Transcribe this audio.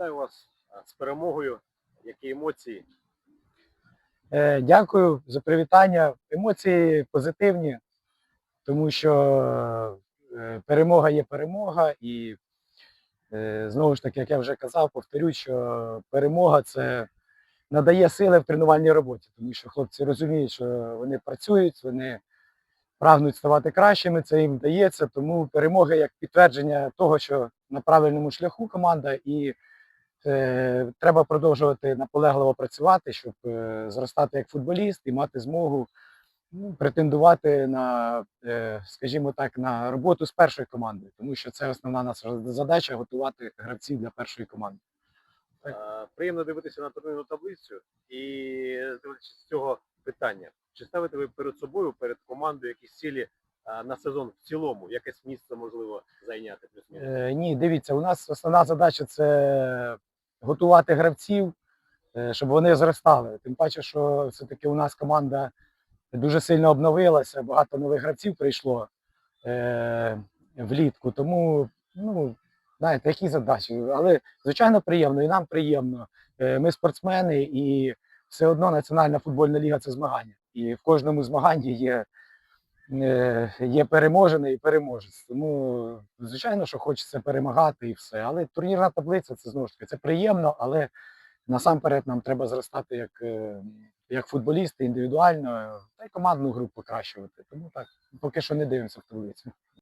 Вітаю вас з перемогою. Які емоції? Е, Дякую за привітання. Емоції позитивні, тому що е, перемога є перемога, і е, знову ж таки, як я вже казав, повторюю, що перемога це надає сили в тренувальній роботі, тому що хлопці розуміють, що вони працюють, вони прагнуть ставати кращими, це їм вдається. Тому перемога як підтвердження того, що на правильному шляху команда і треба продовжувати наполегливо працювати, щоб е, зростати як футболіст і мати змогу ну, претендувати на, е, скажімо так, на роботу з першою командою, тому що це основна наша задача готувати гравців для першої команди. А, Приємно дивитися на турнірну таблицю і дивитися з цього питання. Чи ставите ви перед собою, перед командою якісь цілі на сезон в цілому? Якесь місце можливо зайняти? Е, ні, дивіться, у нас основна задача це готувати гравців, е, щоб вони зростали. Тим паче, що все-таки у нас команда дуже сильно обновилася, багато нових гравців прийшло е, влітку. Тому, ну, знаєте, які задачі. Але, звичайно, приємно, і нам приємно. Е, ми спортсмени, і все одно Національна футбольна ліга це змагання. І в кожному змаганні є є переможений і переможець. Тому, звичайно, що хочеться перемагати і все. Але турнірна таблиця це знову ж таки це приємно, але насамперед нам треба зростати як, е, як футболісти індивідуально, та й командну гру покращувати. Тому так, поки що не дивимося в таблицю.